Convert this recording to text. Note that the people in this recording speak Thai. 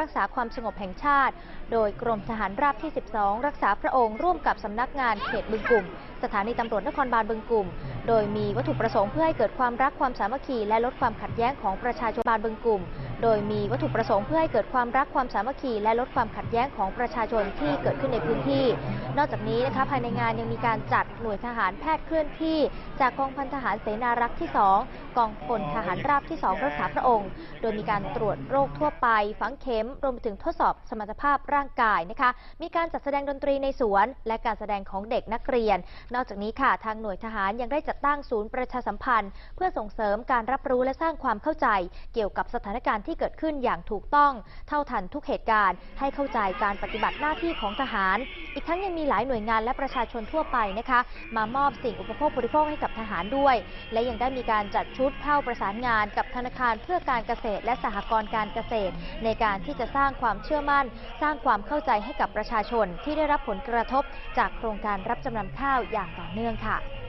รักษาความสงบแห่งชาติ โดยกรมทหารราบที่ 12 รักษาพระองค์ร่วมกับสำนักงานเขตบึงกลุ่ม สถานีตำรวจนครบาลบึงกลุ่ม โดยมีวัตถุประสงค์เพื่อให้เกิดความรักความสามัคคีและลดความขัดแย้งของประชาชนบาลบึงกลุ่ม โดยมีวัตถุประสงค์เพื่อให้เกิดความรักความสามัคคีและลดความขัดแย้งของประชาชนที่เกิดขึ้นในพื้นที่ นอกจากนี้นะคะภายในงานยังมีการจัดหน่วยทหารแพทย์เคลื่อนที่ จากกองพันทหารเสนารักษ์ที่ 2กองพลทหารราบที่ 2 รักษาพระองค์ โดยมีการตรวจโรคทั่วไป ฝังเข็ม รวมถึงทดสอบสมรรถภาพร่างกายนะคะ มีการจัดแสดงดนตรีในสวน และการแสดงของเด็กนักเรียน นอกจากนี้ค่ะ ทางหน่วยทหารยังได้จัดตั้งศูนย์ประชาสัมพันธ์ เพื่อส่งเสริมการรับรู้และสร้างความเข้าใจ เกี่ยวกับสถานการณ์ที่เกิดขึ้นอย่างถูกต้อง เท่าทันทุกเหตุการณ์ ให้เข้าใจการปฏิบัติหน้าที่ของทหาร อีกทั้งยังมีหลายหน่วยงานและประชาชนทั่วไปนะคะ มามอบสิ่งอุปโภคบริโภคให้กับทหารด้วย และยังได้มีการจัดชุดเข้าประสานงานกับธนาคารเพื่อการเกษตร และสหกรณ์การเกษตร ในการที่จะสร้างความเชื่อมั่น สร้างความเข้าใจให้กับประชาชนที่ได้รับผลกระทบจากโครงการรับจำนำข้าวอย่างต่อเนื่องค่ะ